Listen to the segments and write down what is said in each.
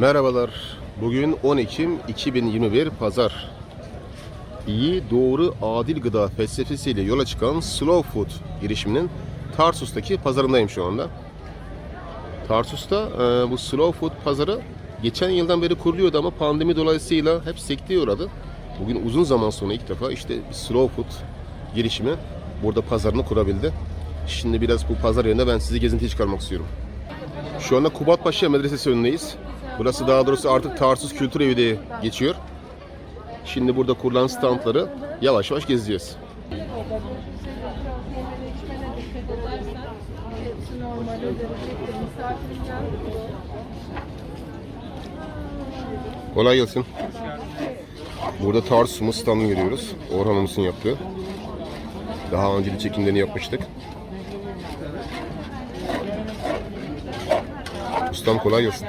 Merhabalar. Bugün 10 Ekim 2021 Pazar. İyi, doğru, adil gıda felsefesiyle yola çıkan Slow Food girişiminin Tarsus'taki pazarındayım şu anda. Tarsus'ta e, bu Slow Food pazarı geçen yıldan beri kuruluyordu ama pandemi dolayısıyla hep sekteye uğradı. Bugün uzun zaman sonra ilk defa işte Slow Food girişimi burada pazarını kurabildi. Şimdi biraz bu pazar yerine ben sizi gezintiye çıkarmak istiyorum. Şu anda Kubatpaşa Medresesi önündeyiz. Burası daha doğrusu artık Tarsus Kültür Evi diye geçiyor. Şimdi burada kurulan standları yavaş yavaş gezeceğiz. Kolay gelsin. Burada Tarsus'umuz standını görüyoruz. Orhan Umus'un yaptığı. Daha önce de çekimlerini yapmıştık. Ustam kolay gelsin.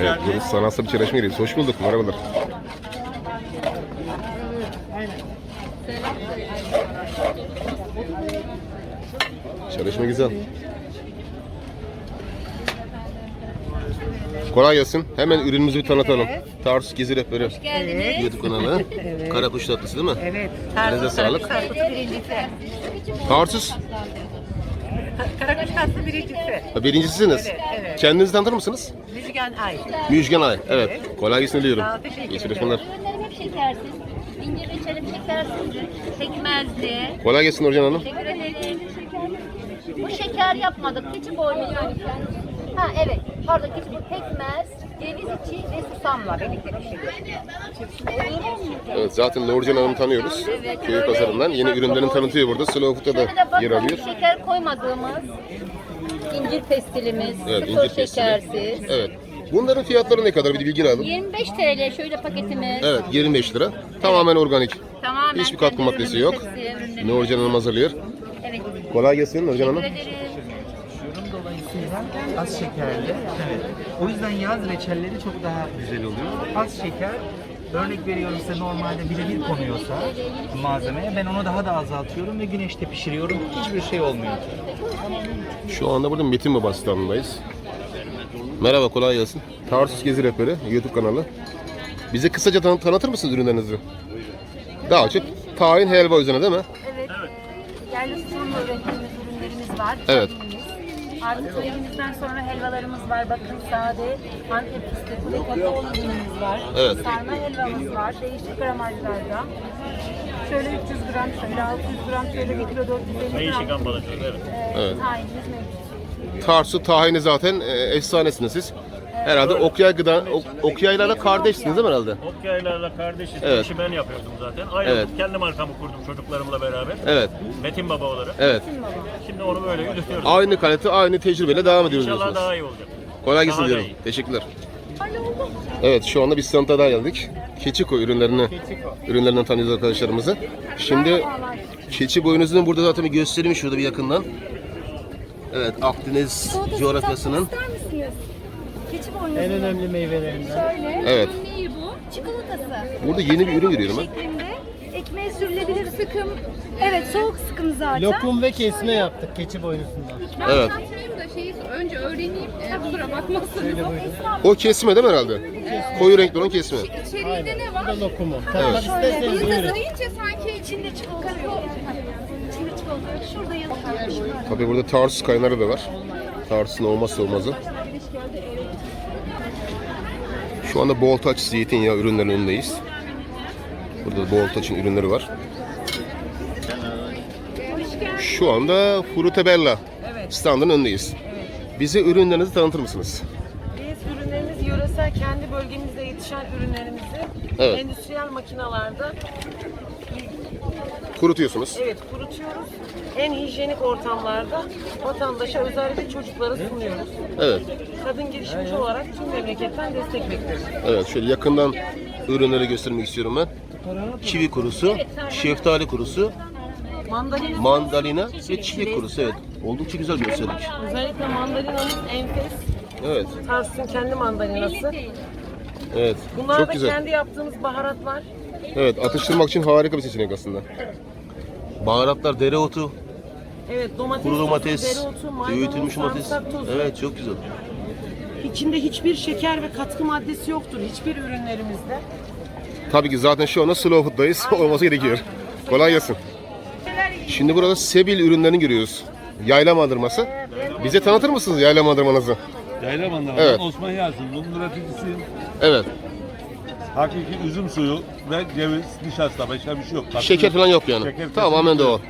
Evet, burası sanatsal çalışma yeri. Hoş bulduk, merhabalar. Çalışma güzel. Kolay gelsin. Hemen ürünümüzü bir tanıtalım. Tarsus Gezi Rehberi geldiniz. YouTube kanalı. Karakuş tatlısı değil mi? Evet. Elinize sağlık. Tatlısı birincisi. Tarsus, Karakuş tatlısı birincisi. birincisiniz. Evet, evet. Kendinizi tanıtır mısınız? Müjgan Ay. Müjgan Ay. Evet. Kolay gelsin diliyorum. Sağ ol, teşekkür İyi ederim. çalışmalar. Ürünlerim hep şekersiz. İncir reçelim şekersiz. Pekmezli. Kolay gelsin Orcan Hanım. Teşekkür ederim. Bu şeker yapmadık. Keçi boynu Ha evet. Pardon keçi boynu. Pekmez, ceviz içi ve susamla birlikte pişiriyoruz. Evet zaten Nurcan Hanım'ı tanıyoruz. Evet, Köy öyle. pazarından yeni ürünlerini tanıtıyor burada. Slow Food'da Şöyle de da yer bakın alıyor. şeker koymadığımız incir pestilimiz. Evet, sıfır incir pestili. şekersiz. Evet. Bunların fiyatları ne kadar? Bir de bilgi alalım. 25 TL şöyle paketimiz. Evet 25 lira. Tamamen organik. Tamamen Hiçbir katkı kendi maddesi ürünümüz yok. hepsi, ürünlerimiz. Nurcan Hanım hazırlıyor. Evet. Kolay gelsin Nurcan Hanım. Teşekkür ederim. Az şekerli. Evet. O yüzden yaz reçelleri çok daha güzel oluyor. Az şeker Örnek veriyorum size normalde birebir konuyorsa malzemeye ben onu daha da azaltıyorum ve güneşte pişiriyorum. Hiçbir şey olmuyor. Şu anda burada Metin Baba standındayız. Merhaba kolay gelsin. Tarsus Gezi Rehberi YouTube kanalı. Bize kısaca tan- tanıtır mısınız ürünlerinizi? Daha çok tahin helva üzerine değil mi? Evet. e, Yerli sunumla ürettiğimiz ürünlerimiz var. Evet. Artık elimizden sonra helvalarımız var. Bakın sade, antep fıstıklı kakaolu ürünümüz var. Evet. Sarma helvamız var. Değişik gramajlarda. Şöyle 300 gram, şöyle 600 gram, şöyle 1 kilo 450 gram. Değişik ambalajlar evet. E, Evet. Tahinimiz mevcut. Tarsu tahini zaten e, efsanesiniz siz. Herhalde Okyay gıda, Ok- Okyaylarla kardeşsiniz değil mi herhalde? Okyaylarla kardeşiz. Evet. İşi ben yapıyordum zaten. Ayrıldım. Evet. Kendi markamı kurdum çocuklarımla beraber. Evet, Metin Baba olarak. evet. Şimdi onu böyle yürütüyoruz. Aynı kalite, aynı tecrübeyle devam ediyoruz İnşallah diyorsunuz. daha iyi olacak. Kolay gelsin Daha da diyorum. iyi. Teşekkürler. Evet şu anda bir standa daha geldik. Keçiko ürünlerini ürünlerinden tanıyoruz arkadaşlarımızı. Şimdi keçi boynuzunun burada zaten bir gösterimi şurada bir yakından. Evet Akdeniz coğrafyasının Keçi boynuzu. En önemli meyvelerinden. Şöyle. Evet. Neyi bu? Çikolatası. burada yeni bir ürün görüyorum ben. şeklinde ekmeğe sürülebilir sıkım. Evet soğuk sıkım zaten. Lokum ve kesme yaptık keçi boynuzundan. Evet. Anlatayım da şeyi önce öğreneyim. E, kusura bakmazsınız. Şöyle buyurun. O kesme değil mi herhalde? Koyu renkli olan kesme. İçeriğinde ne Bu var? da lokumu. Tatmak isterseniz Biz buyurun. sanki içinde çikolata yok. İçinde çikolata. Şurada yazıyor. Tabii burada Tarsus kaynarı da var. Tarsus'un olmazsa olmazı. Şu anda Boltaç zeytinyağı ürünlerinin önündeyiz. Burada da Boltaç'ın ürünleri var. Şu anda Frutebella standının önündeyiz. Bize ürünlerinizi tanıtır mısınız? Biz ürünlerimiz yöresel kendi bölgemizde yetişen ürünlerimizi Evet. endüstriyel makinalarda Kurutuyorsunuz. evet kurutuyoruz. En hijyenik ortamlarda vatandaşa özellikle çocuklara sunuyoruz. Evet. Kadın girişimci olarak tüm memleketten destek bekliyoruz. Evet şöyle yakından ürünleri göstermek istiyorum ben. Kivi kurusu, şeftali kurusu, Mandalina mandalina ve çilek kurusu. Evet. Oldukça güzel göstermiş. özellikle mandalinanın enfes Evet. Tarsus'un kendi mandalinası. Evet. Bunlar Çok da güzel. kendi yaptığımız baharatlar. Evet, atıştırmak için harika bir seçenek aslında. Baharatlar, dereotu, Evet domates, kuru sosu, domates, dereotu, maydanoz, öğütülmüş domates. sarımsak tozu. Evet, çok güzel. İçinde hiçbir şeker ve katkı maddesi yoktur hiçbir ürünlerimizde. Tabii ki zaten şu anda slow food'dayız. Olması gerekiyor. Kolay gelsin. Şimdi burada Sebil ürünlerini görüyoruz. Yayla mandırması. Bize tanıtır mısınız yayla mandırmanızı? Yayla mandalina, Evet. Osman Yasin, bunun üreticisiyim. Evet. Hakiki üzüm suyu ve ceviz, nişasta, başka bir şey yok. Tatlı Şeker falan yok yani. Şeker Tamamen kesinlikle yok.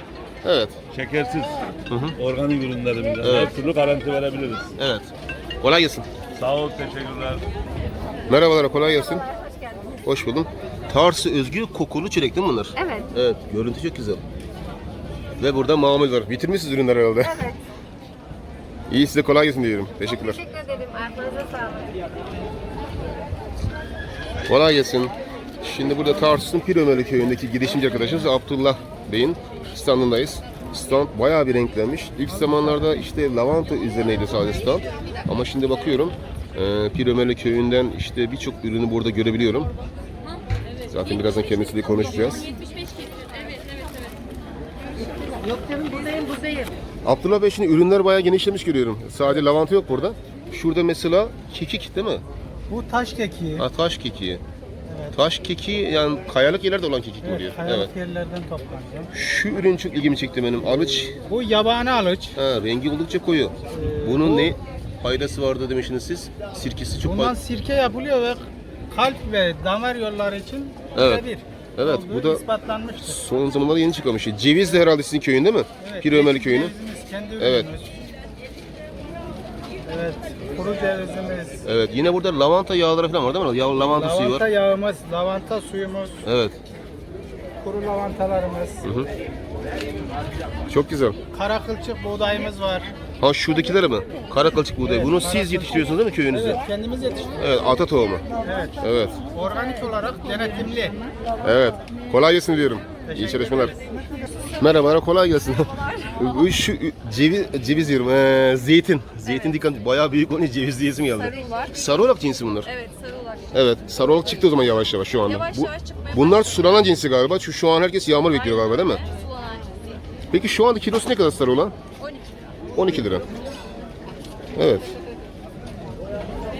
Evet. Şekersiz. Organik ürünlerimizden Evet. her türlü garanti verebiliriz. Evet. Kolay gelsin. Sağ ol, teşekkürler. Merhabalar, kolay gelsin. Hoş buldum. Tarsı özgü kokulu çilek değil mi bunlar? Evet. Evet, görüntü çok güzel. Ve burada mamul var. Bitirmişsiniz ürünler herhalde. Evet. İyi size kolay gelsin diyorum. Teşekkürler. Teşekkür ederim. Ayaklarınıza sağlık. Kolay gelsin. Şimdi burada Tarsus'un Pirömeli köyündeki girişimci arkadaşımız Abdullah Bey'in standındayız. Stand bayağı bir renklenmiş. İlk zamanlarda işte lavanta üzerineydi sadece stand. Ama şimdi bakıyorum e, Pirömeli köyünden işte birçok ürünü burada görebiliyorum. Zaten birazdan kendisiyle konuşacağız. Yok canım buradayım buradayım. Abdullah Bey şimdi ürünler bayağı genişlemiş görüyorum. Sadece lavanta yok burada. Şurada mesela kekik değil mi? Bu taş kekiği. Ha, taş kekiği. Taş kekiği yani kayalık yerlerde olan kekik mi Evet, oluyor? kayalık Evet. yerlerden toplanacağım. Şu ürün çok ilgimi çekti benim. Alıç. Bu yabani alıç. Ha, rengi oldukça koyu. Bunun bu- ne faydası vardı demiştiniz siz? Sirkesi çok Bundan faydalı. sirke yapılıyor ve kalp ve damar yolları için Evet. birebir Evet, olduğu bu da- ispatlanmıştır. Son zamanlarda yeni çıkmış. Ceviz de herhalde sizin köyün değil mi? Evet, Pir Ömerli köyünün. cevizimiz, kendi Evet. ürünümüz. Evet, kuru cevizimiz. Evet, yine burada lavanta yağları falan var değil mi? Yağ, lavanta, suyu Lavanta var. yağımız, lavanta suyumuz, Evet. kuru lavantalarımız, Hı. Çok güzel. kara kılçık buğdayımız var. Ha şuradakiler mi? Kara kılçık buğday. Evet, Bunu siz yetiştiriyorsunuz değil mi köyünüzde? Evet, kendimiz yetiştiriyoruz. Evet, ata tohumu. Evet. Evet. Organik olarak denetimli. Evet. Kolay gelsin diyorum. İyi çalışmalar. Merhabalar, kolay gelsin. Bu şu ceviz, ceviz diyorum, ee, zeytin. Zeytin dikkat, bayağı büyük onun ceviz diyesim geldi. Sarılar. Sarı cinsi bunlar. Evet sarılar. Evet, sarı çıktı o zaman yavaş yavaş şu anda. Yavaş Bu- yavaş çıkmaya bunlar sulanan cinsi galiba. Şu, şu an herkes yağmur bekliyor galiba değil mi? Sulanan cinsi. Peki şu anda kilosu ne kadar sarı olan? 12. 12 lira. Evet.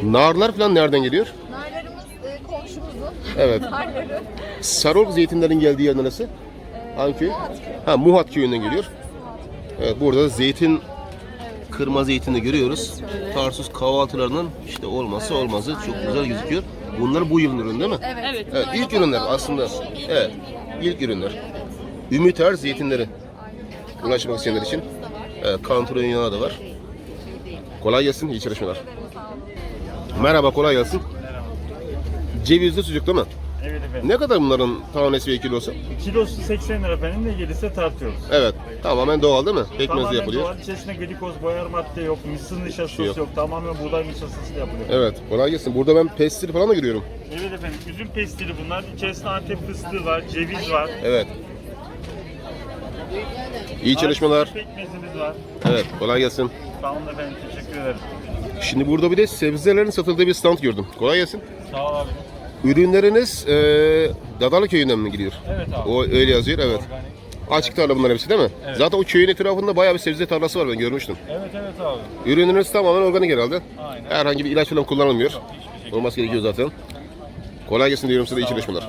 Narlar falan nereden geliyor? Narlarımız e, komşumuzun Evet. narları. Sarol zeytinlerin geldiği yer neresi? Hangi köy? Ha Muhat köyünden geliyor. Evet burada da zeytin kırma zeytini görüyoruz. Tarsus kahvaltılarının işte olmazsa olmazı çok güzel gözüküyor. Bunlar bu yılın ürünü değil mi? Evet. Evet, ilk ürünler aslında. Evet, ilk ürünler. Ümit Er zeytinleri. Ulaşmak isteyenler için. Evet, kantaron yağı da var. Kolay gelsin, iyi çalışmalar. Merhaba, kolay gelsin. Cevizli sucuk değil mi? Evet efendim. Ne kadar bunların tanesi ve kilosu? Kilosu 80 lira efendim ne gelirse tartıyoruz. Evet, tamamen doğal değil mi? Pekmezle Tamamen yapılıyor. doğal içerisinde glikoz boyar madde yok, mısır nişastası Şey yok. yok. Tamamen buğday nişastası yapılıyor. Evet, kolay gelsin. Burada ben pestil falan da görüyorum. Evet efendim üzüm pestili bunlar. İçerisinde antep fıstığı var, ceviz var. Evet. İyi çalışmalar. Arpa Pekmezimiz var. Evet, kolay gelsin. Sağ olun efendim teşekkür ederim. Şimdi burada bir de sebzelerin satıldığı bir stand gördüm. Kolay gelsin. Sağ ol abi. Ürünleriniz eee Dadalı köyünden mi gidiyor? Evet abi. O öyle yazıyor, evet. Açık tarla bunlar hepsi değil mi? Evet. Zaten o köyün etrafında bayağı bir sebze tarlası var ben görmüştüm. Evet evet abi. Ürünleriniz tamamen organik herhalde. Aynen. Herhangi bir ilaç falan kullanılmıyor. Hiçbir şekilde. Olması gerekiyor zaten. Kolay gelsin diyorum size iyi çalışmalar.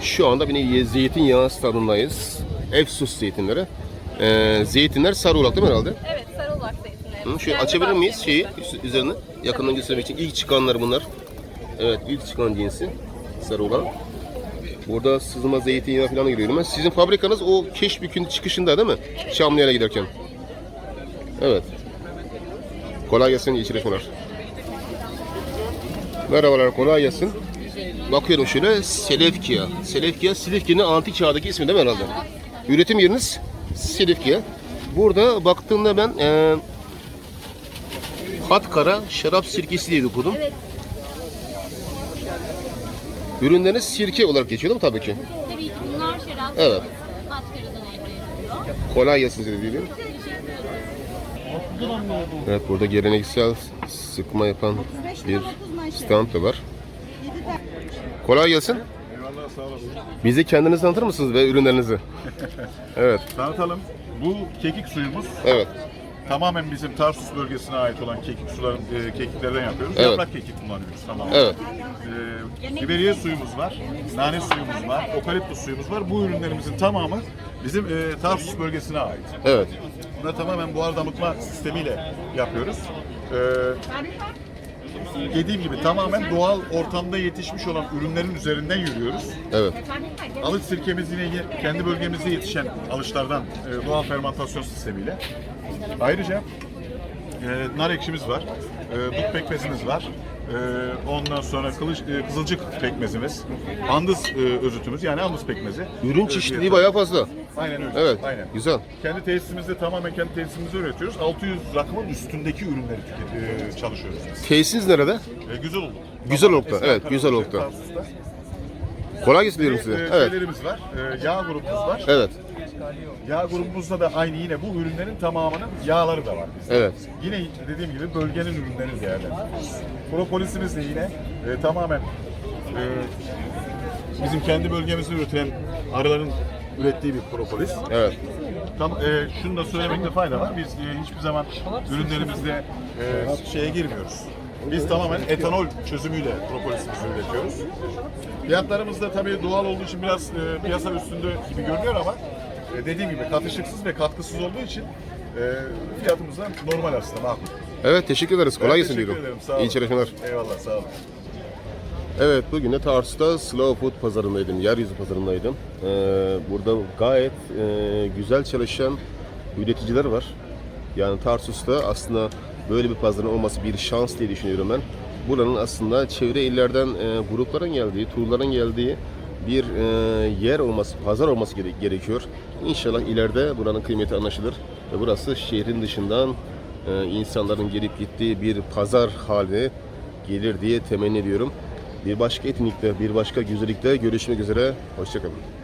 Şu anda yine zeytinyağı stadındayız. Efsus zeytinleri. Ee, zeytinler sarı ulak değil mi herhalde? Evet sarılar zeytinleri. Hı, şöyle açabilir miyiz şeyi üzerine? Yakından göstermek için ilk çıkanlar bunlar. Evet ilk çıkan cinsi sarı olan. Burada sızma zeytinyağı falan görüyorum ben. Sizin fabrikanız o Keşbük'ün çıkışında değil mi? Çamlıyan'a giderken. Evet. Kolay gelsin, iyi çalışmalar. Merhabalar, kolay gelsin. Bakıyorum şöyle, Selefkiya. Selefkiya, Silifke'nin antik çağdaki ismi değil mi herhalde? Üretim yeriniz Silifkiya. Burada baktığımda ben eee Hatkara şarap sirkesi diye okudum. Evet. Ürünleriniz sirke olarak geçiyor değil mi tabii ki? Tabii ki bunlar şarap. Evet. Matkaradan elde ediliyor. Kolay gelsin size. Evet burada geleneksel sıkma yapan bir stand da var. Kolay gelsin. Eyvallah sağ olasın. Bize kendinizi tanıtır mısınız ve ürünlerinizi? Evet, Tanıtalım. Bu kekik suyumuz evet. Tamamen bizim Tarsus bölgesine ait olan kekik suların e, kekiklerden yapıyoruz. Evet. Yaprak kekik kullanıyoruz tamamen. Evet. E, biberiye suyumuz var, nane suyumuz var, okaliptus suyumuz var. Bu ürünlerimizin tamamı bizim e, Tarsus bölgesine ait. Evet. Bunu tamamen buhar damıtma sistemiyle yapıyoruz. Ee, dediğim gibi tamamen doğal ortamda yetişmiş olan ürünlerin üzerinden yürüyoruz. Evet. Alıç sirkemiz yine ye- kendi bölgemizde yetişen alışlardan e, doğal fermentasyon sistemiyle. Ayrıca e, nar ekşimiz var, e, dut pekmezimiz var. E, ondan sonra kılıç, e, kızılcık pekmezimiz, andız e, özütümüz yani andız pekmezi. Ürün E, çeşitliliği bayağı fazla. Aynen öyle. Evet. Aynen. Güzel. Kendi tesisimizde tamamen kendi tesisimizde üretiyoruz. 600 rakımın üstündeki ürünleri tüket, e, çalışıyoruz biz. Tesisiniz nerede? E, güzel oldu. Güzel oldu, Eski evet, güzel Hoca, oldu. Kolay gelsin diyorum size. e, Evet. şeylerimiz var. E, yağ grubumuz var. Evet. Yağ grubumuzda da aynı yine bu ürünlerin tamamının yağları da var bizde. Evet. Yine dediğim gibi bölgenin ürünlerini değerlendiriyoruz. Propolisimiz de yine e, tamamen e, bizim kendi bölgemizde üretilen arıların ürettiği bir propolis. Evet. Tam e, şunu da söylemekte fayda var. Biz e, hiçbir zaman ürünlerimizde e, şeye girmiyoruz. Biz tamamen etanol çözümüyle propolisimizi üretiyoruz. Fiyatlarımız da tabii doğal olduğu için biraz e, piyasa üstünde gibi görünüyor ama e, dediğim gibi katışıksız ve katkısız olduğu için e, fiyatımız da normal aslında makul. Evet teşekkür ederiz. Kolay gelsin diyorum. ederim, sağ olun. İyi çalışmalar. Eyvallah sağ olun. Evet bugün de Tarsus'ta Slow Food pazarındaydım. Yeryüzü pazarındaydım. Ee, burada gayet e, güzel çalışan üreticiler var. Yani Tarsus'ta aslında böyle bir pazarın olması bir şans diye düşünüyorum ben. Buranın aslında çevre illerden e, grupların geldiği, turların geldiği bir e, yer olması, pazar olması gere- gerekiyor. İnşallah ileride buranın kıymeti anlaşılır ve burası şehrin dışından e, insanların gelip gittiği bir pazar haline gelir diye temenni ediyorum. Bir başka etkinlikte, bir başka güzellikte görüşmek üzere. Hoşçakalın.